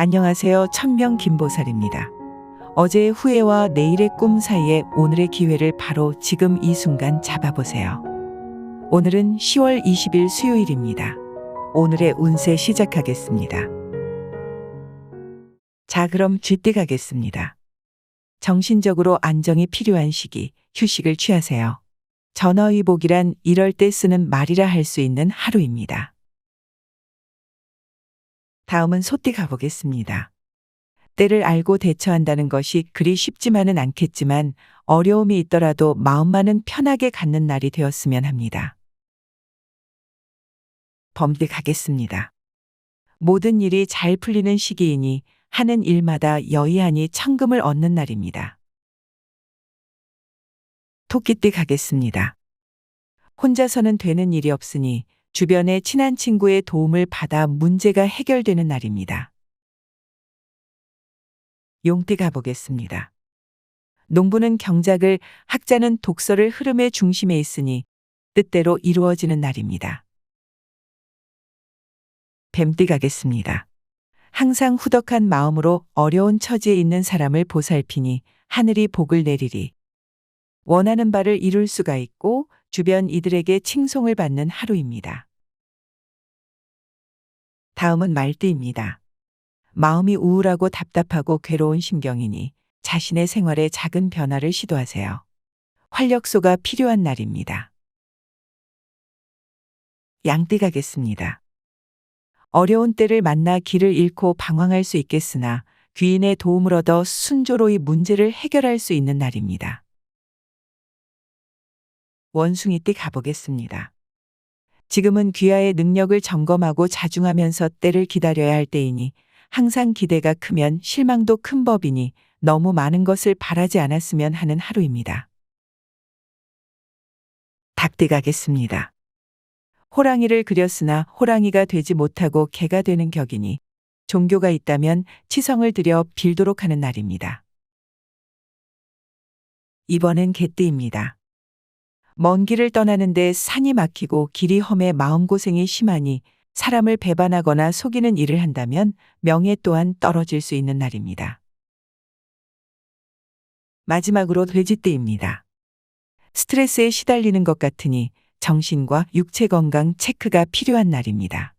안녕하세요. 천명 김보살입니다. 어제의 후회와 내일의 꿈 사이에 오늘의 기회를 바로 지금 이 순간 잡아보세요. 오늘은 10월 20일 수요일입니다. 오늘의 운세 시작하겠습니다. 자, 그럼 쥐띠 가겠습니다. 정신적으로 안정이 필요한 시기, 휴식을 취하세요. 전화위복이란 이럴 때 쓰는 말이라 할 수 있는 하루입니다. 다음은 소띠 가보겠습니다. 때를 알고 대처한다는 것이 그리 쉽지만은 않겠지만 어려움이 있더라도 마음만은 편하게 갖는 날이 되었으면 합니다. 범띠 가겠습니다. 모든 일이 잘 풀리는 시기이니 하는 일마다 여의하니 청금을 얻는 날입니다. 토끼띠 가겠습니다. 혼자서는 되는 일이 없으니 주변의 친한 친구의 도움을 받아 문제가 해결되는 날입니다. 용띠 가보겠습니다. 농부는 경작을, 학자는 독서를 흐름의 중심에 있으니 뜻대로 이루어지는 날입니다. 뱀띠 가겠습니다. 항상 후덕한 마음으로 어려운 처지에 있는 사람을 보살피니 하늘이 복을 내리리. 원하는 바를 이룰 수가 있고 주변 이들에게 칭송을 받는 하루입니다. 다음은 말띠입니다. 마음이 우울하고 답답하고 괴로운 심경이니 자신의 생활에 작은 변화를 시도하세요. 활력소가 필요한 날입니다. 양띠 가겠습니다. 어려운 때를 만나 길을 잃고 방황할 수 있겠으나 귀인의 도움을 얻어 순조로이 문제를 해결할 수 있는 날입니다. 원숭이띠 가보겠습니다. 지금은 귀하의 능력을 점검하고 자중하면서 때를 기다려야 할 때이니 항상 기대가 크면 실망도 큰 법이니 너무 많은 것을 바라지 않았으면 하는 하루입니다. 닭띠 가겠습니다. 호랑이를 그렸으나 호랑이가 되지 못하고 개가 되는 격이니 종교가 있다면 치성을 들여 빌도록 하는 날입니다. 이번엔 개띠입니다. 먼 길을 떠나는데 산이 막히고 길이 험해 마음고생이 심하니 사람을 배반하거나 속이는 일을 한다면 명예 또한 떨어질 수 있는 날입니다. 마지막으로 돼지띠입니다. 스트레스에 시달리는 것 같으니 정신과 육체 건강 체크가 필요한 날입니다.